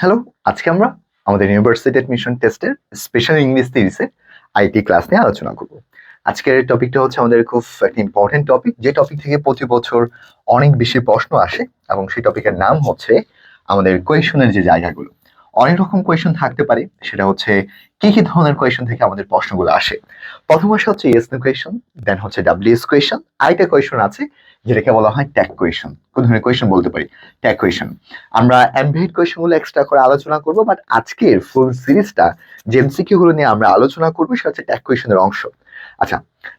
Hello, আজকে আমরা আমাদের ইউনিভার্সিটি অ্যাডমিশন টেস্টের স্পেশাল ইংলিশ সিরিজের আইটি ক্লাস নিয়ে আলোচনা করব। আজকের টপিকটা হচ্ছে আমাদের খুব একটা ইম্পর্টেন্ট টপিক যে টপিক থেকে প্রতি বছর অনেক বেশি প্রশ্ন আসে এবং সেই টপিকের নাম হচ্ছে আমাদের কোয়েশনের যে জায়গাগুলো। অনেক রকম কোয়েশন থাকতে পারে। সেটা হচ্ছে, কি কি ধরনের কোয়েশন থেকে আমাদের প্রশ্নগুলো আসে? প্রথম আসে হচ্ছে ইয়েস নো কোয়েশন দেন হচ্ছে ডাব্লিউএস কোয়েশন আরেকটা কোয়েশন আছে, যেটাকে বলা হয় ট্যাগ কোয়েশন কোন ধরনের কোয়েশন বলতে পারি? ট্যাগ কোয়েশন আমরা এমভিড কোয়েশনগুলো এক্সট্রা করে আলোচনা করব বাট আজকের ফুল সিরিজটা যে গুলো নিয়ে আমরা আলোচনা করব, সেটা হচ্ছে ট্যাগ কোয়েশনের অংশ। আচ্ছা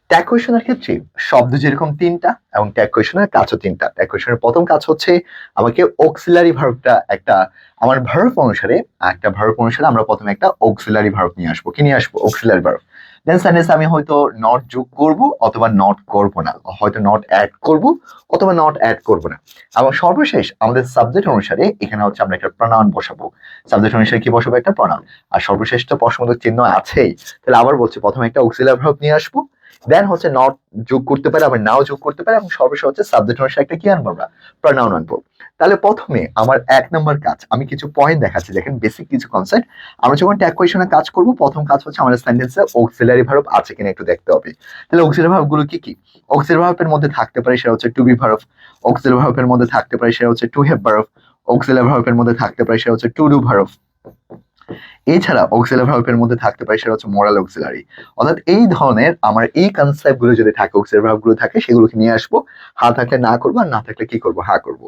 ট্যাগ কোয়েশনের ক্ষেত্রে শব্দ যেরকম তিনটা এবং ট্যাগ কোয়েশনের কাজও তিনটা। ট্যাগ কোয়েশনের প্রথম কাজ হচ্ছে আমাকে অক্সিলারি ভার্বটা একটা, আমার ভার্ব অনুসারে, একটা ভার্ব অনুসারে আমরা প্রথমে একটা অক্সিলারি ভার্ব নিয়ে আসব। কি নিয়ে আসব? অক্সিলারি ভার্ব দেন সেন্টেন্স আমি হয়তো নট যোগ করব অথবা নট করব না। হয়তো নট অ্যাড করব অথবা নট অ্যাড করব না। এবং সর্বশেষ আমাদের সাবজেক্ট অনুসারে এখানে হচ্ছে আমরা একটা প্রনাউন বসাবো। সাবজেক্ট অনুসারে কি বসাবো একটা প্রনাউন আর সর্বশেষ তো প্রশ্নবোধক চিহ্ন আছেই। তাহলে আবার বলছি, প্রথমে একটা অক্সিলারি ভার্ব নিয়ে আসব। দেন হচ্ছে নট যোগ করতে পারে আবার নাও যোগ করতে পারে। এবং সর্বশেষ হচ্ছে সাবজেক্ট অনুসারে একটা কি আনব আমরা? প্রনাউন আনব। তাহলে প্রথমে আমার এক নম্বর কাজ, আমি কিছু পয়েন্ট দেখাচ্ছি, দেখেন বেসিক কিছু কনসেপ্ট আমরা যখন ট্যাগ কোয়েশনে কাজ করব, প্রথম কাজ হচ্ছে আমাদের সেন্টেন্সে অক্সিলারি ভার্ব আছে কিনা একটু দেখতে হবে। তাহলে অক্সিলারি ভার্বগুলো কি কি? অক্সিলারি ভার্বের মধ্যে থাকতে পারে সেটা হচ্ছে টু বি ভার্ব অক্সিলারি ভার্বের মধ্যে থাকতে পারে সেটা হচ্ছে টু হ্যাভ ভার্ব অক্সিলারি ভার্বের মধ্যে থাকতে পারে সেটা হচ্ছে টু ডু ভার্ব এছাড়া অক্সিলারি ভার্বের মধ্যে থাকতে পারে সেটা হচ্ছে মোরাল অক্সিলারি অর্থাৎ এই ধরনের আমার এই কনসেপ্টগুলো যদি থাকে অক্সিলারি ভার্বগুলো থাকে, সেগুলোকে নিয়ে আসব। হা থাকলে না করব আর না থাকলে কি করব? হা করব।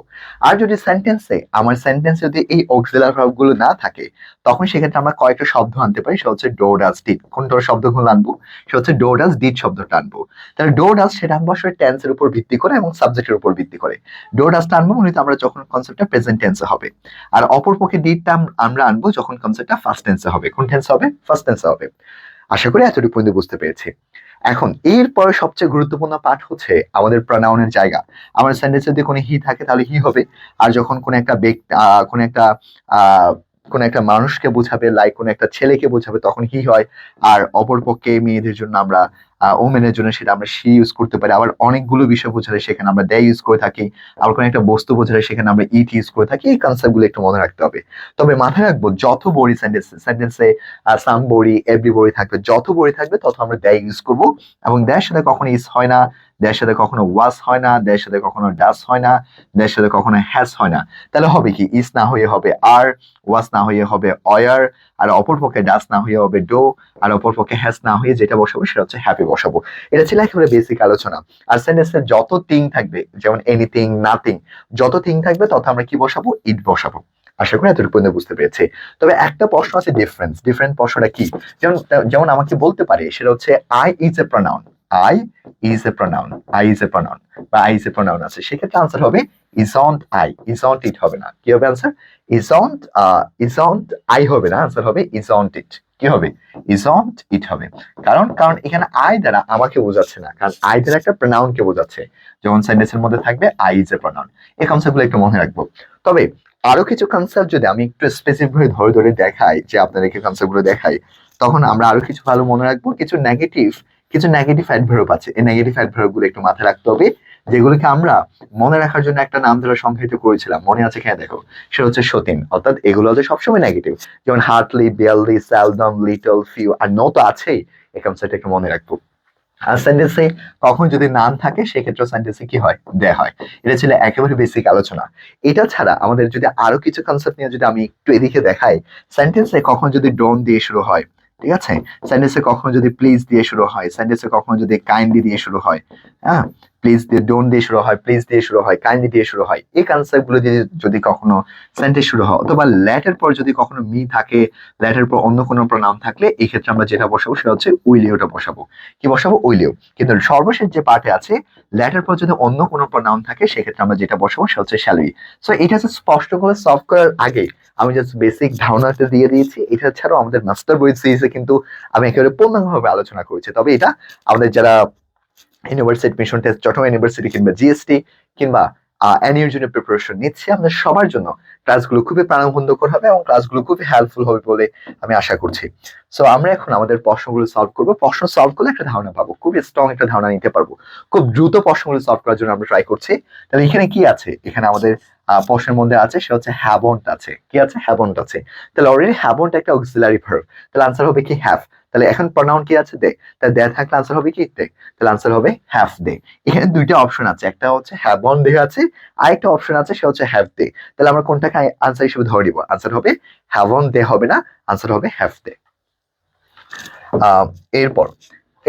আর যদি সেন্টেন্সে আমার সেন্টেন্সে যদি এই অক্সিলারি ভার্বগুলো না থাকে, তখন সেক্ষেত্রে আমরা কয়েকটা শব্দ আনতে পারি। সেটা হচ্ছে ডো ডাস ডিট কোনটা শব্দগুলো আনব? সেটা হচ্ছে ডো ডাস ডিট শব্দটা আনব। তাহলে ডো ডাস সেটা আনব আসলে টেন্সের উপর ভিত্তি করে এবং সাবজেক্টের উপর ভিত্তি করে। ডো ডাসটা আনব মূলত আমরা যখন কনসেপ্টটা প্রেজেন্ট টেন্সে হবে। আর অপরপক্ষে ডিটটা আমরা আনব যখন কনসেপ্টটা ফার্স্ট টেন্সে হবে। কোন টেন্সে হবে? ফার্স্ট টেন্সে হবে। আশা করি এতটুকু পর্যন্ত বুঝতে পেরেছি। এখন, এরপরে সবচেয়ে গুরুত্বপূর্ণ পাঠ হচ্ছে আমাদের প্রনাউনের জায়গা। আমার সেন্টেন্সে যদি কোনো হি থাকে, তাহলে হি হবে। আর যখন কোনো একটা ব্যক্তি কোনো একটা কোন একটা মানুষকে বোঝাবে লাইক কোনো একটা ছেলেকে বোঝাবে, তখন হি হয়। আর অপর পক্ষে মেয়েদের জন্য আমরা ওমেনের জন্য সেটা আমরা সি ইউজ করতে পারি। আবার অনেকগুলো বিষয় বোঝালে সেখানে আমরা দে ইউজ করে থাকি। আবার কোনো একটা বস্তু বোঝালে সেখানে আমরা ইট ইউজ করে থাকি। এই কনসেপ্টগুলো একটু মনে রাখতে হবে। তবে মাথায় রাখব, যত বড়ি সেন্টেন্স সেন্টেন্সে সাম বড়ি এভরি বড়ি থাকবে। যত বড়ি থাকবে, তত আমরা দে ইউজ করব। এবং দ্যার সাথে কখনো ইস হয় না। দেয়ের সাথে কখনো ওয়াস হয় না দেয়ের সাথে কখনো ডাস হয় না দেয়ের সাথে কখনো হ্যাস হয় না। তাহলে হবে কি? ইস না হয়ে হবে আর ওয়াস না হয়ে হবে অয়ার আর অপর পক্ষে ডাস না হয়ে হবে ডো আর অপরপক্ষে হ্যাস না হয়ে যেটা বসাবো সেটা হচ্ছে হ্যাপি বসাবো। এটা ছিল একেবারে বেসিক আলোচনা। আর সেন্টেন্সের যত থিং থাকবে, যেমন এনিথিং নাথিং যত থিং থাকবে, তত আমরা কি বসাবো? ইট বসাবো। আশা করি এতটুকু পর্যন্ত বুঝতে পেরেছি। তবে একটা প্রশ্ন আছে ডিফারেন্স ডিফারেন্ট প্রশ্নটা কি? যেমন যেমন আমাকে বলতে পারে, সেটা হচ্ছে I is a pronoun I is a pronoun I is a pronoun বা আই ইজ এ প্রনাউন আছে। সেক্ষেত্রে আনসার হবে ইজন্ট আই ইজন্ট ইট হবে না। কি হবে আনসার ইজন্ট ইজন্ট আই হবে না। আনসার হবে ইজন্ট ইট কি হবে? ইজন্ট ইট হবে। কারণ কারণ এখানে আই দ্বারা আমাকে বোঝাচ্ছে না। কারণ আই দ্বারা একটা প্রনাউন কে বোঝাচ্ছে। যেমন সেন্টেন্সের মধ্যে থাকবে আই ইজ এ প্রনাউন এই কনসেপ্টগুলো একটু মনে রাখব। তবে আরও কিছু কনসেপ্ট যদি আমি একটু স্পেসিফিক ভাবে ধরে ধরে দেখাই, যে আপনাদেরকে কনসেপ্টগুলো দেখাই, তখন আমরা আরও কিছু ভালো মনে রাখব। কিছু নেগেটিভ কিছু নেগেটিভ অ্যাডভার্ব আছে। এই নেগেটিভ অ্যাডভার্বগুলো একটু মাথায় রাখতে হবে, যেগুলোকে আমরা মনে রাখার জন্য একটা নাম ধরে সংজ্ঞায়িত করেছিলাম। মনে আছে খেয়ে দেখো? সেটা হচ্ছে সতীন। অর্থাৎ এগুলো হচ্ছে সবসময় নেগেটিভ যেমন hardly barely seldom little few আর নো তো আছেই। এই কনসেপ্ট একটু মনে রাখব। আর সেন্টেন্সে কখন যদি নাম থাকে, সেক্ষেত্রে সেন্টেন্সে কি হয়? দেয়া হয়। এটা ছিল একেবারে বেসিক আলোচনা। এটা ছাড়া আমাদের যদি আরও কিছু কনসেপ্ট নিয়ে যদি আমি একটু এদিকে দেখাই সেন্টেন্সে কখন যদি ডোন দিয়ে শুরু হয় ঠিক আছে? সেন্টেন্সে কখনো যদি প্লিজ দিয়ে শুরু হয় সেন্টেন্সে কখনো যদি কাইন্ডলি দিয়ে শুরু হয় হ্যাঁ? প্লিজ দিয়ে ডোন্ট দিয়ে শুরু হয় প্লিজ দিয়ে শুরু হয় কাইন্ডলি দিয়ে শুরু হয়। এই কনসেপ্টগুলো দিয়ে যদি কখনো সেন্টেন্স শুরু হয়, অথবা ল্যাটের পর যদি কখনো মি থাকে ল্যাটের পর অন্য কোনো প্রনাম থাকলে, এই ক্ষেত্রে আমরা যেটা বসাবো সেটা হচ্ছে উইলিওটা বসাবো। কি বসাবো? উইলিও। কিন্তু সর্বশেষ যে পার্টে আছে ল্যাটের পর যদি অন্য কোনো প্রনাম থাকে, সেক্ষেত্রে আমরা যেটা বসাবো সেটা হচ্ছে শ্যালুই সো এটা হচ্ছে স্পষ্ট করে সলভ করার আগে, আমি জাস্ট বেসিক ধারণাটা দিয়ে দিয়েছি। এটা ছাড়াও আমাদের মাস্টার বই সিরিজে কিন্তু আমি একেবারে পূর্ণাঙ্গভাবে আলোচনা করেছি। তবে এটা আমাদের যারা university mission test Chattogram university কিংবা জিএসটি কিংবা অ্যানির জন্য প্রিপারেশন নিচ্ছি। আমাদের সবার জন্য ক্লাসগুলো খুবই প্রাণবন্ধকর হবে এবং ক্লাসগুলো খুবই হেল্পফুল হবে বলে আমি আশা করছি। সো আমরা এখন আমাদের প্রশ্নগুলো সলভ করব। প্রশ্ন সলভ করলে একটা ধারণা পাবো। খুবই স্ট্রং একটা ধারণা নিতে পারব। খুব দ্রুত প্রশ্নগুলো সলভ করার জন্য আমরা ট্রাই করছি। তাহলে এখানে কি আছে? এখানে আমাদের প্রশ্নের মধ্যে আছে সে হচ্ছে হ্যাবন্ট আছে। কি আছে? হ্যাবন্ট আছে। তাহলে অলরেডি হ্যাবন্ট একটা অক্সিলারি ভার্ব তাহলে আনসার হবে কি? হ্যাভ তাহলে এখন প্রনাউন কি আছে দে? তাহলে দে থাকলে আনসার হবে কি? দে। তাহলে আনসার হবে হ্যাভ দে। এখানে দুইটা অপশন আছে। একটা হচ্ছে হ্যাভ অন দে আছে, আরেকটা অপশন আছে সে হচ্ছে হ্যাভ দে। তাহলে আমরা কোনটাকে আনসার হিসেবে ধরে দিব আনসার হবে হ্যাভ অন দে হবে না আনসার হবে হ্যাভ দে। এরপর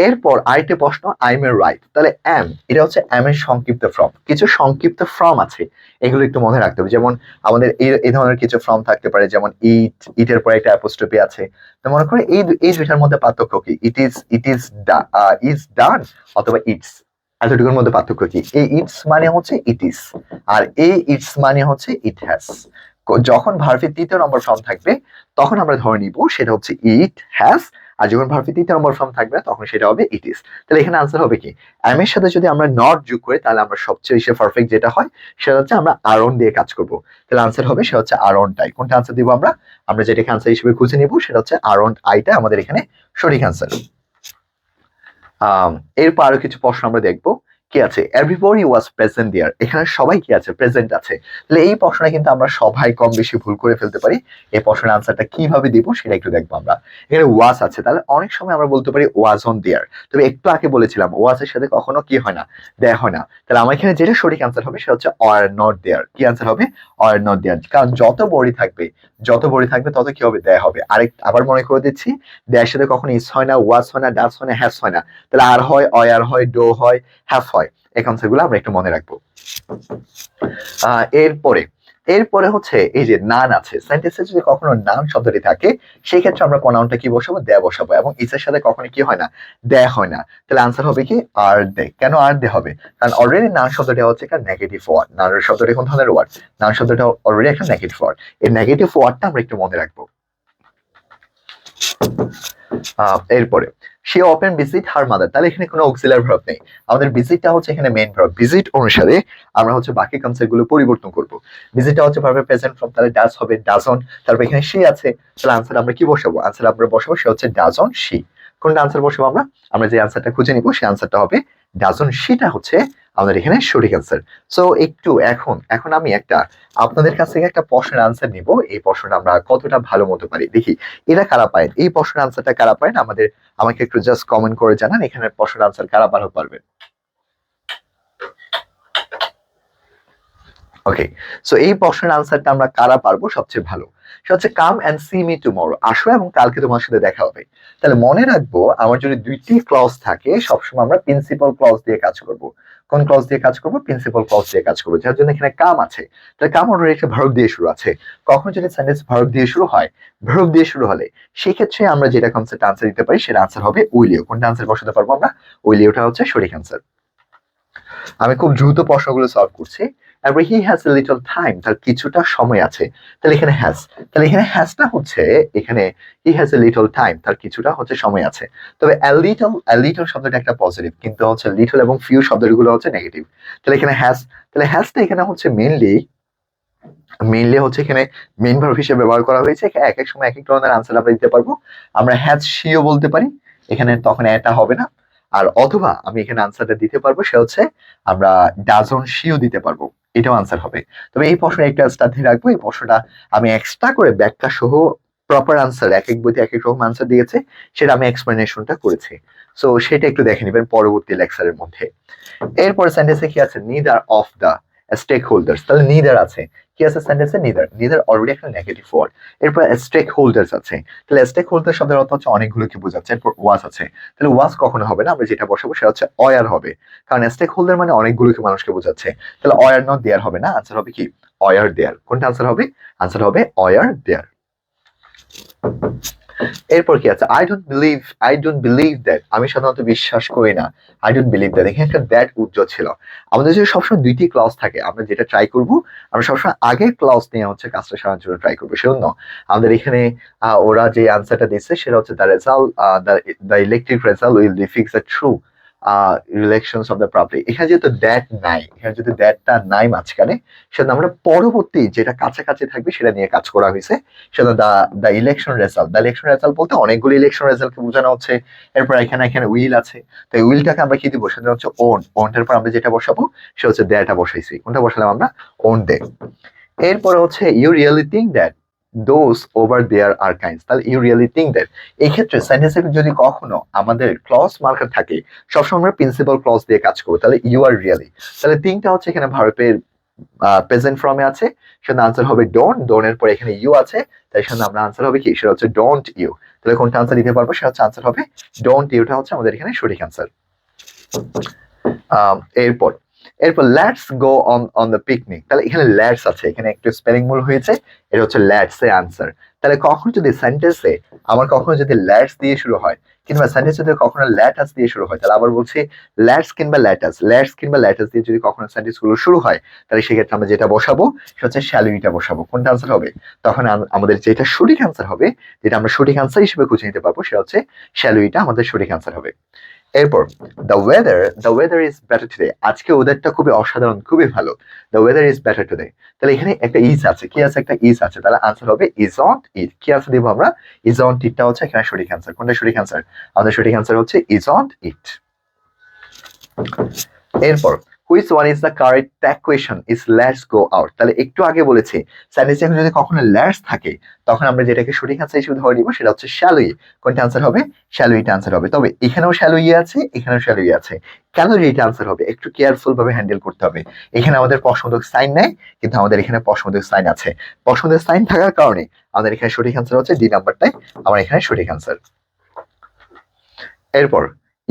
এরপর আরেকটা প্রশ্ন আই এম এ রাইট তাহলে এম এটা হচ্ছে এম এর সংক্ষিপ্ত ফর্ম কিছু সংক্ষিপ্ত ফর্ম আছে, এগুলো একটু মনে রাখতে হবে। যেমন আমাদের এই এই ধরনের কিছু ফর্ম থাকতে পারে, যেমন ইট ইটের পরে একটা অ্যাপোস্ট্রফি আছে। তো মনে করে এই এই দুইটার মধ্যে পার্থক্য কি? It is it is is done অথবা ইটস এতটুকুর মধ্যে পার্থক্য কি? এই ইটস মানে হচ্ছে ইট ইজ আর এই ইটস মানে হচ্ছে ইট হ্যাজ যখন ভার্ফের তৃতীয় নম্বর ফর্ম থাকবে, তখন আমরা ধরে নিব সেটা হচ্ছে ইট হ্যাজ আর যখন ভার্বের তৃতীয় নম্বর ফর্ম থাকবে তখন সেটা হবে ইট ইজ তাহলে এখানে আনসার হবে কি? এম এর সাথে যদি আমরা নট যোগ করি, তাহলে আমরা সবচেয়ে বেশি পারফেক্ট যেটা হয়, সেটা হচ্ছে আমরা আরন দিয়ে কাজ করব। তাহলে আনসার হবে, সেটা হচ্ছে আরনটাই কোনটা আনসার দিব আমরা? আমরা যেটাকে আনসার হিসেবে খুঁজে নিব, সেটা হচ্ছে আরন আইটা আমাদের এখানে সঠিক আনসার এরপর আরও কিছু প্রশ্ন আমরা দেখব। কি আছে? এভরিবডি ওয়াজ প্রেজেন্ট দেয়ার এখানে সবাই কি আছে? প্রেজেন্ট আছে। তাহলে এই প্রশ্নটা কিন্তু আমরা সবাই কম বেশি ভুল করে ফেলতে পারি। এই প্রশ্নের আনসারটা কীভাবে দিব সেটা একটু দেখব আমরা। এখানে ওয়াজ আছে। তাহলে অনেক সময় আমরা বলতে পারি ওয়াজ অন দেয়ার তবে একটু আগে বলেছিলাম ওয়াজের সাথে কখনো কি হয় না? দেয়া হয় না। তাহলে আমার এখানে যেটা সঠিক আনসার হবে সেটা হচ্ছে আর নট দেয়ার কি আনসার হবে? আর নট দেয়ার কারণ যত বড়ি থাকবে যত বড়ি থাকবে তত কি হবে? দেয় হবে। আরেক আবার মনে করে দিচ্ছি দেয়ের সাথে কখনো ইস হয় না ওয়াস হয় না ডাস হয় না হ্যাস হয় না। তাহলে আর হয় অয় আর হয় ডো হয় হ্যাফ হয়। এই কনসেপ্টগুলো আমরা একটু মনে রাখব। আহ, এরপরে এরপরে হচ্ছে এই যে নান আছে সেন্টেন্সে যদি কখনো নান শব্দটি থাকে, সেই ক্ষেত্রে আমরা প্রনাউনটা কি বসাবো? দেয়া বসাবো। এবং ইসের সাথে কখনো কি হয় না? দেয়া হয় না। তাহলে আনসার হবে কি? আর দে। কেন আর দে হবে? কারণ অলরেডি নান শব্দটা হচ্ছে একটা নেগেটিভ ওয়ার্ড নান শব্দটা কোন ধরনের ওয়ার্ড নান শব্দটা অলরেডি একটা নেগেটিভ ওয়ার্ড এই নেগেটিভ ওয়ার্ডটা আমরা একটু মনে রাখব। এরপরে she often visit her mother তাহলে এখানে কোনো অক্সিলার ভার্ব নেই। আমাদের ভিজিটটা হচ্ছে এখানে মেইন ভার্ব ভিজিট অনুসারে আমরা হচ্ছে বাকি কনসেপ্টগুলো পরিবর্তন করব। ভিজিটটা হচ্ছে ভার্বের প্রেজেন্ট ফর্ম তাহলে ডাজ হবে ডাজন তারপর এখানে সে আছে, তাহলে আনসার আমরা কি বসাবো? আনসার আমরা বসাবো, সে হচ্ছে ডাজন সি কোনটা আনসার বসাবো আমরা? আমরা যে আনসারটা খুঁজে নিব সেই আনসারটা হবে ডাজন সিটা হচ্ছে আমাদের এখানে সঠিক আনসার সো একটু এখন এখন আমি একটা, আপনাদের কাছ থেকে একটা প্রশ্নের আনসার নিব। এই প্রশ্নটা আমরা কতটা ভালো মতো পারি? দেখি, এরা কারা পায় এই প্রশ্নের আনসারটা কারা পায় আমাদের, আমাকে একটু জাস্ট কমেন্ট করে জানান, এখানে প্রশ্নের আনসার কারা ভালো পারবেন? ওকে সো এই প্রশ্নের আনসারটা আমরা কারা পারব? সবচেয়ে ভালো। হচ্ছে come and see me tomorrow আসো এবং কালকে তোমার সাথে দেখা হবে। তাহলে মনে রাখব, আমার যদি দুইটি ক্লজ থাকে, সবসময় আমরা প্রিন্সিপাল ক্লজ দিয়ে কাজ করব। কোন ক্লজ দিয়ে কাজ করব? প্রিন্সিপাল ক্লজ দিয়ে কাজ করব, যার জন্য এখানে কাম আছে। তাহলে কাম অর্ডার একটা ভার্ব দিয়ে শুরু আছে। কখন যদি সেন্টেন্স ভারত দিয়ে শুরু হয়? ভার্ব দিয়ে শুরু হলে সেক্ষেত্রে আমরা যেটা কনসেপ্ট আনসার দিতে পারি, সেটা আনসার হবে উইলিও কোনটা আনসার বসাতে পারব আমরা? উইলিওটা হচ্ছে সঠিক আনসার আমি খুব দ্রুত প্রশ্নগুলো সলভ করছি। তারপরে he has a little time তার কিছুটা সময় আছে। তাহলে এখানে হ্যাজ তাহলে এখানে হ্যাজটা হচ্ছে, এখানে he has a little time তার কিছুটা হচ্ছে সময় আছে। তবে a little a little শব্দটা একটা পজিটিভ কিন্তু হচ্ছে লিটল এবং ফিউ শব্দগুলো হচ্ছে নেগেটিভ তাহলে এখানে হ্যাজ তাহলে হ্যাজটা এখানে হচ্ছে মেইনলি মেইনলি হচ্ছে এখানে মেইন ভার্ব হিসেবে ব্যবহার করা হয়েছে। এক এক সময় এক এক ধরনের আনসার আমরা দিতে পারব। আমরা হ্যাজ শিও বলতে পারি। এখানে তখন এটা হবে না। আর অথবা আমি এখানে আনসারটা দিতে পারব, সে হচ্ছে আমরা ডাজন শিও দিতে পারব। এটাও আনসার হবে। তবে এই প্রশ্ন একটা স্টাডি রাখব, এই প্রশ্নটা আমি এক্সট্রা করে ব্যাখ্যা সহ প্রপার আনসার এক এক বইতে এক এক রকম আনসার দিয়েছে, সেটা আমি এক্সপ্লেনেশনটা করেছি। সো সেটা একটু দেখে নেবেন পরবর্তী লেকচারের মধ্যে। এরপর সেন্টেন্সে কি আছে? Neither of the stakeholders তাহলে নিদার আছে। কি আছে সেন্টেন্সে নিদার নিদার অলরেডি একটা নেগেটিভ ওয়ার্ড এরপর স্টেক হোল্ডার্স আছে। তাহলে স্টেক হোল্ডার শব্দের অর্থ হচ্ছে অনেকগুলো কি বোঝাচ্ছে, এরপর ওয়াজ আছে। তাহলে ওয়াজ কখনো হবে না, আমরা যেটা বসাবো সেটা হচ্ছে অয়ার হবে। কারণ স্টেক হোল্ডার মানে অনেকগুলোকে মানুষকে বোঝাচ্ছে। তাহলে অয়ার নট দেয়ার হবে না আনসার হবে কি? অয়ার দেয়ার কোনটা আনসার হবে? আনসার হবে অয়ার দেয়ার এরপর কি আছে? I don't believe I don't believe that আমি সাধারণত বিশ্বাস করি না। আই ডোন্ট বিলিভ দ্যাট এখানে একটা দ্যাট উজ্জ্বল ছিল। আমাদের যদি সবসময় দুইটি ক্লাস থাকে, আমরা যেটা ট্রাই করব, আমরা সবসময় আগের ক্লাস নিয়ে হচ্ছে কাজটা সারানোর জন্য ট্রাই করব, সেজন্য আমাদের এখানে ওরা যে আনসারটা দিচ্ছে সেটা হচ্ছে the result the electric result will be fix the true reflections of the public এখানে যেহেতু দ্যাট নাই, এখানে যদি দ্যাটটা নাই মাঝখানে সেটা আমরা পরবর্তী যেটা কাছাকাছি থাকবে সেটা নিয়ে কাজ করা হয়েছে সেটা the the election result the election result বলতে অনেকগুলো ইলেকশন রেজাল্টকে বোঝানো হচ্ছে, এরপর এখানে এখানে উইল আছে, তো এই উইলটাকে আমরা কি দিব? সেটা হচ্ছে ওন ওনটার পর আমরা যেটা বসাবো, সেটা হচ্ছে দ্যাটা বসাইছি। কোনটা বসালাম আমরা? ওন দে এরপরে হচ্ছে you really think that those over there are kinds তাহলে ইউ রিয়েলি থিঙ্ক দ্যাট এই ক্ষেত্রে যদি কখনো আমাদের ক্লস মার্কার থাকে, সবসময় আমরা প্রিন্সিপাল ক্লস দিয়ে কাজ করব। তাহলে ইউ আর রিয়েলি তাহলে থিংটা হচ্ছে এখানে ভারতের প্রেজেন্ট ফর্মে আছে সেটা আনসার হবে ডোন্ট ডোনের পরে এখানে ইউ আছে, তাই সেখানে আমরা আনসার হবে কি? সেটা হচ্ছে ডোন্ট ইউ তাহলে কোনটা আনসার দিতে পারব? সেটা হচ্ছে আনসার হবে ডোন্ট ইউটা হচ্ছে আমাদের এখানে সঠিক আনসার এরপর এরপর let's go on on the picnic. তাহলে এখানে ল্যাটস আছে, এখানে একটু স্পেলিং ভুল হয়েছে, এটা হচ্ছে ল্যাটস এ আনসার তাহলে কখন যদি সেন্টেন্সে আমার কখনো যদি ল্যাটস দিয়ে শুরু হয়, কিংবা সেন্টেন্স যদি কখনো ল্যাটাস দিয়ে শুরু হয়, তাহলে আবার বলছি ল্যাটস কিংবা ল্যাটাস ল্যাটস কিংবা ল্যাটাস দিয়ে যদি কখনো সেন্টেন্সগুলো শুরু হয়, তাহলে সেক্ষেত্রে আমরা যেটা বসাবো, সেটা হচ্ছে শ্যালুইটা বসাবো। কোনটা আনসার হবে? তখন আমাদের যেটা সঠিক আনসার হবে, যেটা আমরা সঠিক আনসার হিসেবে খুঁজে নিতে পারব, সেটা হচ্ছে শ্যালুইটা আমাদের সঠিক আনসার হবে। এরপর the weather the weather is better today আজকে ওয়েদারটা খুবই অসাধারণ, খুবই ভালো। The weather is better today তাহলে এখানে একটা ইজ আছে। কি আছে? একটা ইজ আছে। তাহলে আনসার হবে ইজ অন ইট কি আছে দিব আমরা? ইজ অন ইটটা হচ্ছে এখানে সঠিক আনসার কোনটা সঠিক আনসার আমাদের সঠিক আনসার হচ্ছে ইজ অন ইট এরপর which one is the correct tag is let's go out তাহলে একটু আগে বলেছি সেন্টেন্সে যদি কখনো লেটস থাকে, তখন আমরা যেটাকে সঠিক আনসার হিসেবে ধরে নিব সেটা হচ্ছে শ্যালুই কোনটা আনসার হবে? শ্যালুইটা আনসার হবে। তবে এখানেও শ্যালুই আছে, এখানেও শ্যালুই আছে। কেন যে এটা আনসার হবে? একটু কেয়ারফুল ভাবে হ্যান্ডেল করতে হবে। এখানে আমাদের পছন্দের সাইন নাই, কিন্তু আমাদের এখানে পছন্দের সাইন আছে। পছন্দের সাইন থাকার কারণে আমাদের এখানে সঠিক আনসার হচ্ছে ডি নাম্বারটাই আমার এখানে সঠিক আনসার এরপর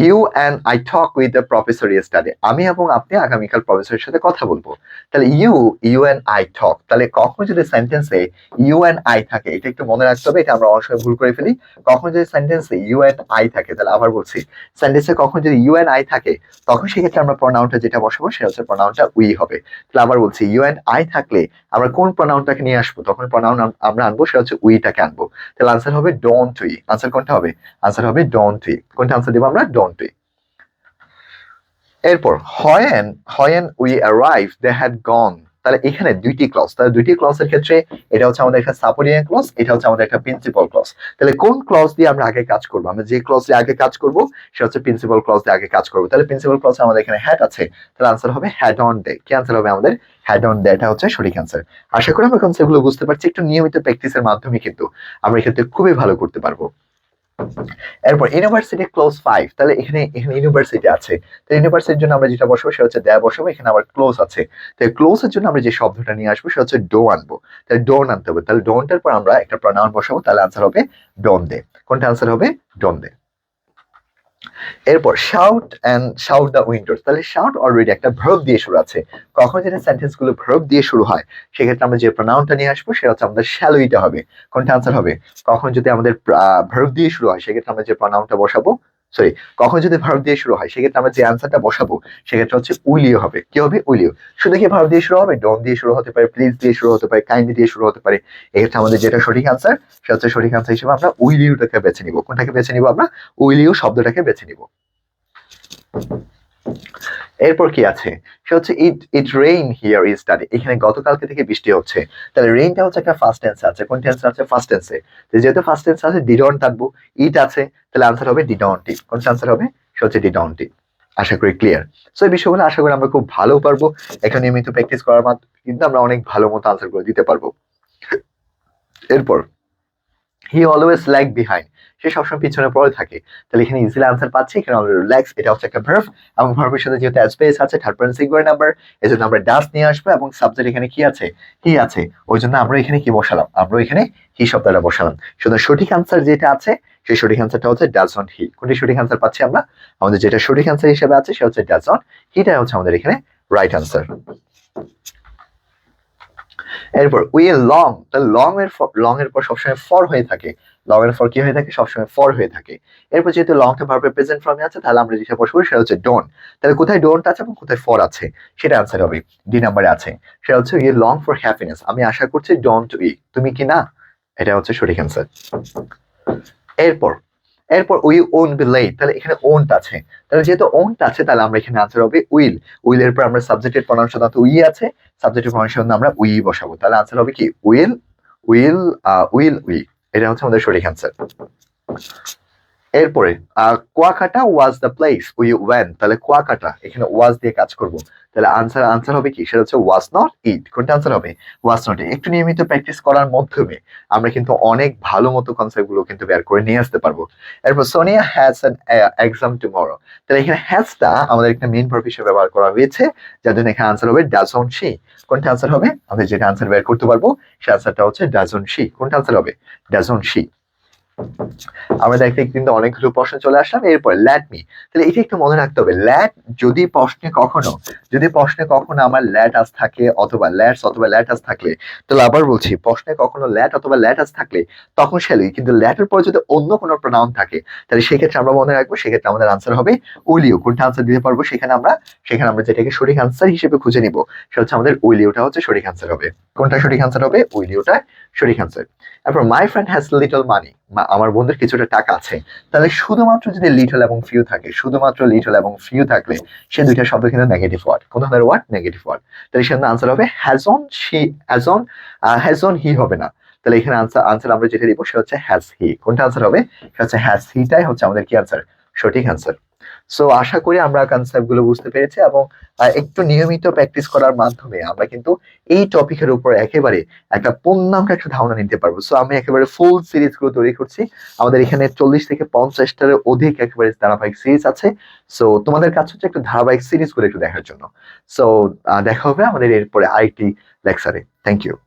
you and I talk with the professor yesterday আমি এবং আপনি আগামীকাল প্রফেসরের সাথে কথা বলব। তাহলে you you and I talk তাহলে কখন যদি সেন্টেন্সে ইউ অ্যান্ড আই থাকে, এটা একটু মনে রাখতে হবে, এটা আমরা অনেক সময় ভুল করে ফেলি। কখন যদি সেন্টেন্সে ইউ অ্যান্ড আই থাকে, তাহলে আবার বলছি সেন্টেন্সে কখন যদি ইউ অ্যান্ড আই থাকে, তখন সেক্ষেত্রে আমরা প্রনাউনটা যেটা বসাবো, সেটা হচ্ছে প্রনাউনটা উই হবে। তাহলে আবার বলছি ইউ অ্যান্ড আই থাকলে আমরা কোন প্রনাউনটাকে নিয়ে আসব? তখন প্রনাউন আমরা আনব, সেটা হচ্ছে উইটাকে আনব। তাহলে আনসার হবে ডোন্ট উই আনসার কোনটা হবে? আনসার হবে ডোন্ট উই কোনটা আনসার দেবো আমরা? ডোন্ট উই এরপর when when we arrive they had gone তাহলে এখানে দুইটি ক্লস তাহলে দুইটি ক্লসের ক্ষেত্রে এটা হচ্ছে আমাদের একটা সাপোর্টিং ক্লস এটা হচ্ছে আমাদের একটা প্রিন্সিপাল ক্লস তাহলে কোন ক্লস দিয়ে আমরা আগে কাজ করব? আমরা যে ক্লস দিয়ে আগে কাজ করব সেটা হচ্ছে প্রিন্সিপাল ক্লস দিয়ে আগে কাজ করব। তাহলে প্রিন্সিপাল ক্লসে আমাদের এখানে হ্যাড আছে। তাহলে আনসার হবে হ্যাড অন ডে কি আনসার হবে আমাদের? হ্যাড অন ডে এটা হচ্ছে সঠিক আনসার আশা করি আমরা কনসেপ্টগুলো বুঝতে পারছি। একটু নিয়মিত প্র্যাকটিসের মাধ্যমে কিন্তু আমরা এক্ষেত্রে খুবই ভালো করতে পারব। এরপর ইউনিভার্সিটি ক্লোজ ফাইভ তাহলে এখানে এখানে ইউনিভার্সিটি আছে। তো ইউনিভার্সিটির জন্য আমরা যেটা বসবো সেটা হচ্ছে দেয়া বসবো, এখানে আবার ক্লোজ আছে। তো ক্লোজের জন্য আমরা যে শব্দটা নিয়ে আসব সেটা হচ্ছে ডো আনব। তাহলে ডোন আনতে হবে। তাহলে ডোনটার পর আমরা একটা প্রনাউন বসাবো, তাহলে আনসার হবে ডোন দে। কোনটা আনসার হবে? Don't they. এরপর shout and shout the windows তাহলে শাউট অলরেডি একটা ভার্ব দিয়ে শুরু আছে। কখন যেটা সেন্টেন্সগুলো ভার্ব দিয়ে শুরু হয়, সেক্ষেত্রে আমরা যে প্রনাউনটা নিয়ে আসব, সেটা হচ্ছে আমাদের শ্যালোইটা হবে। কোনটা আনসার হবে? কখন যদি আমাদের ভার্ব দিয়ে শুরু হয়, সেক্ষেত্রে আমরা যে প্রনাউনটা বসাবো সরি কখন যদি ভারত দিয়ে শুরু হয়, সেক্ষেত্রে আমরা যে আনসারটা বসাবো, সেক্ষেত্রে হচ্ছে উইলিও হবে। কি হবে? উইলিও। শুধু কি ভারত দিয়ে শুরু হবে? ডন দিয়ে শুরু হতে পারে প্লিজ দিয়ে শুরু হতে পারে কাইন্ডলি দিয়ে শুরু হতে পারে। এক্ষেত্রে আমাদের যেটা সঠিক আনসার সেটা হচ্ছে সঠিক আনসার হিসেবে আমরা উইলিওটাকে বেছে নিব। কোনটাকে বেছে নিব আমরা? উইলিও শব্দটাকে বেছে নিব। এরপর কি আছে? সে হচ্ছে it it rain here is study এখানে গতকালকে থেকে বৃষ্টি হচ্ছে। তাহলে রেইনটা হচ্ছে একটা ফার্স্ট টেন্স আছে। কোন টেন্স আছে? ফার্স্ট টেন্সে যেহেতু ফার্স্ট টেন্স আছে ডিডন থাকব। ইট আছে, তাহলে আনসার হবে ডিডন্টি কোন আনসার হবে? সে হচ্ছে ডিডন্টি আশা করি ক্লিয়ার সো এই বিষয়গুলো আশা করি আমরা খুব ভালো পারব। এখন নিয়মিত প্র্যাকটিস করার মাধ্যমে কিন্তু আমরা অনেক ভালো মতো আনসার করে দিতে পারব। এরপর হি অলওয়েজ ল্যাগ বিহাইন্ড সে সবসময় পিছনে পড়ে থাকে। তাহলে এখানে ইজিলি আনসার পাচ্ছি। এখানে অলরেডি রিল্যাক্স এটা হচ্ছে একটা ভার্ব এবং ভার্বের সাথে যেহেতু স্পেস আছে থার্ড পার্সন সিঙ্গুলার নাম্বার এই জন্য আমরা ডাস নিয়ে আসব এবং সাবজেক্ট এখানে কি আছে? হি আছে। ওই জন্য আমরা এখানে কি বসালাম? আমরা এখানে হি শব্দটা বসালাম। শুধু সঠিক আনসার যেটা আছে, সেই সঠিক আনসারটা হচ্ছে ডাজ নট হি কোনটি সঠিক আনসার পাচ্ছি আমরা? আমাদের যেটা সঠিক আনসার হিসেবে আছে, সেটা হচ্ছে ডাজ নট হিটা হচ্ছে আমাদের এখানে রাইট আনসার এরপর উই লং তাহলে লং এর লং এর পর সবসময় ফর হয়ে থাকে। লং এর ফর কি হয়ে থাকে? সবসময় ফর হয়ে থাকে। এরপর যেহেতু লংটা ভার্বের প্রেজেন্ট ফর্মে আছে, তাহলে আমরা যেটা বসবো সেটা হচ্ছে ডোন তাহলে কোথায় ডোন্ট আছে এবং কোথায় ফর আছে? সেটা আনসার হবে। ডি নাম্বারে আছে। সেটা হচ্ছে ইয়ে লং ফর হ্যাপিনেস আমি আশা করছি ডোন্ট উই তুমি কি না? এটা হচ্ছে সঠিক অ্যান্সার এরপর এরপর উই ওন বি লেট তাহলে এখানে ওনট আছে। তাহলে যেহেতু ওনট আছে, তাহলে আমরা এখানে আনসার হবে উইল উইল এর পর আমরা সাবজেক্টের প্রনাউন সাধারণত উই আছে সাবজেক্টের প্রনাউন আমরা উই বসাবো। তাহলে আনসার হবে কি? উইল উইল উইল উই এটা হচ্ছে আমাদের সঠিক অ্যান্সার এরপরে Kuakata was the place we went তাহলে কুয়াকাটা, এখানে ওয়াজ দিয়ে কাজ করব। তাহলে আনসার আনসার হবে কি? সেটা হচ্ছে ওয়াজ নট ইট কোনটা আনসার হবে? ওয়াজ নট একটু নিয়মিত প্র্যাকটিস করার মাধ্যমে আমরা কিন্তু অনেক ভালো মতো কনসেপ্টগুলো কিন্তু বের করে নিয়ে আসতে পারব। এরপর Sonia has an exam tomorrow তাহলে এখানে হ্যাজটা আমাদের একটা মেইন ভার্ব হিসেবে ব্যবহার করা হয়েছে। যার জন্য এখানে আনসার হবে ডাজন শি কোনটা আনসার হবে? আমরা যেটা আনসার বের করতে পারব, সে আনসারটা হচ্ছে ডাজন শি কোনটা আনসার হবে? ডাজন শি আমরা দেখতে কিন্তু অনেকগুলো প্রশ্ন চলে আসলাম, এরপর ল্যাট মি তাহলে এটা একটু মনে রাখতে হবে ল্যাট যদি প্রশ্নে কখনো, যদি প্রশ্নে কখনো আমার ল্যাট আস থাকে অথবা ল্যাটস অথবা ল্যাটাস থাকলে, তাহলে আবার বলছি, প্রশ্নে কখনো ল্যাট অথবা ল্যাটাস থাকলে তখন শ্যালি কিন্তু ল্যাটের পরে যদি অন্য কোনো প্রনাউন থাকে, তাহলে সেক্ষেত্রে আমরা মনে রাখব, সেক্ষেত্রে আমাদের আনসার হবে উইলিও। কোনটা আনসার দিতে পারব সেখানে আমরা সেখানে আমরা যেটাকে সঠিক আনসার হিসেবে খুঁজে নিব, সেটা হচ্ছে আমাদের উইলিওটা হচ্ছে সঠিক আনসার হবে। কোনটা সঠিক আনসার হবে? উইলিওটা সঠিক আনসার তারপর my friend has little money আমার বন্ধুর কিছুটা টাকা আছে। তাহলে শুধুমাত্র যদি লিটল এবং ফিউ থাকে, শুধুমাত্র লিটল এবং ফিউ থাকলে সে দুইটা শব্দ কিন্তু নেগেটিভ ওয়ার্ড কোন ধরনের ওয়ার্ড নেগেটিভ ওয়ার্ড তাহলে সেখানে আনসার হবে hasn't has on has on he হবে না। তাহলে এখানে আনসার আনসার আমরা যেটা দিব, সেটা হচ্ছে হ্যাজ হি কোনটা আনসার হবে? সেটা হচ্ছে হ্যাজ হিটাই হচ্ছে আমাদের কি আনসার সঠিক আনসার সো আশা করি আমরা কনসেপ্টগুলো বুঝতে পেরেছি এবং একটু নিয়মিত প্র্যাকটিস করার মাধ্যমে আমরা কিন্তু এই টপিকের উপর একেবারে একটা পূর্ণাঙ্গ একটা ধারণা নিতে পারব। সো আমি একেবারে ফুল সিরিজগুলো তৈরি করছি। আমাদের এখানে চল্লিশ থেকে পঞ্চাশটার অধিক একেবারে ধারাবাহিক সিরিজ আছে। সো তোমাদের কাছে হচ্ছে একটা ধারাবাহিক সিরিজগুলো একটু দেখার জন্য। সো দেখা হবে আমাদের এরপরে আরেকটি লেকচারে থ্যাংক ইউ